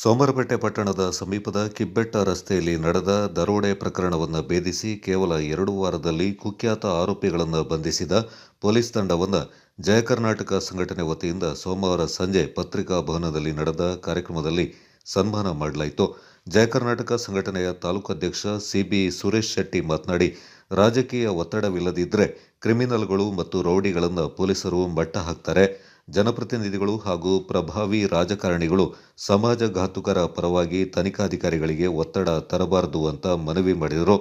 ಸೋಮರಪೇಟೆ ಪಟ್ಟಣದ ಸಮೀಪದ ಕಿಬ್ಬೆಟ್ಟ ರಸ್ತೆಯಲ್ಲಿ ನಡೆದ ದರೋಡೆ ಪ್ರಕರಣವನ್ನು ಭೇದಿಸಿ ಕೇವಲ ಎರಡು ವಾರದಲ್ಲಿ ಕುಖ್ಯಾತ ಆರೋಪಿಗಳನ್ನು ಬಂಧಿಸಿದ ಪೊಲೀಸ್ ತಂಡವನ್ನು ಜಯ ಕರ್ನಾಟಕ ಸಂಘಟನೆ ವತಿಯಿಂದ ಸೋಮವಾರ ಸಂಜೆ ಪತ್ರಿಕಾ ಭವನದಲ್ಲಿ ನಡೆದ ಕಾರ್ಯಕ್ರಮದಲ್ಲಿ ಸನ್ಮಾನ ಮಾಡಲಾಯಿತು. ಜಯ ಕರ್ನಾಟಕ ಸಂಘಟನೆಯ ತಾಲೂಕು ಅಧ್ಯಕ್ಷ ಸಿಬಿ ಸುರೇಶ್ ಶೆಟ್ಟಿ ಮಾತನಾಡಿ, ರಾಜಕೀಯ ಒತ್ತಡವಿಲ್ಲದಿದ್ದರೆ ಕ್ರಿಮಿನಲ್ಗಳು ಮತ್ತು ರೌಡಿಗಳನ್ನು ಪೊಲೀಸರು ಮಟ್ಟ ಹಾಕ್ತಾರೆ ಜನಪ್ರತಿನಿಧಿಗಳು ಹಾಗೂ ಪ್ರಭಾವಿ ರಾಜಕಾರಣಿಗಳು ಸಮಾಜಘಾತುಕರ ಪರವಾಗಿ ತನಿಖಾಧಿಕಾರಿಗಳಿಗೆ ಒತ್ತಡ ತರಬಾರದು ಅಂತ ಮನವಿ ಮಾಡಿದರು.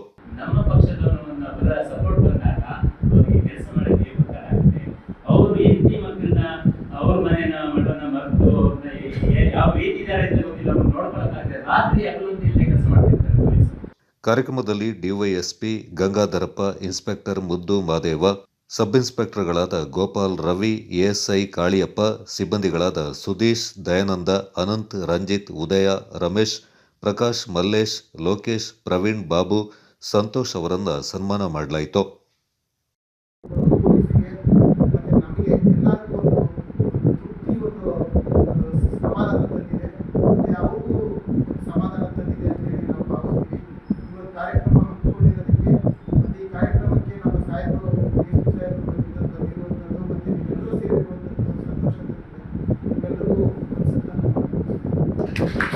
ಕಾರ್ಯಕ್ರಮದಲ್ಲಿ DYSP Gangadharappa inspector Muddu Madeva sub ಇನ್ಸ್ಪೆಕ್ಟರ್ಗಳಾದ Gopal Ravi, ASI Kaliyappa, ಸಿಬ್ಬಂದಿಗಳಾದ ಸುದೀಶ್, ದಯಾನಂದ, ಅನಂತ್, ರಂಜಿತ್, ಉದಯ, ರಮೇಶ್, ಪ್ರಕಾಶ್, ಮಲ್ಲೇಶ್, ಲೋಕೇಶ್, ಪ್ರವೀಣ್, ಬಾಬು, ಸಂತೋಷ್ ಅವರನ್ನ ಸನ್ಮಾನ ಮಾಡಲಾಯಿತು. Gracias.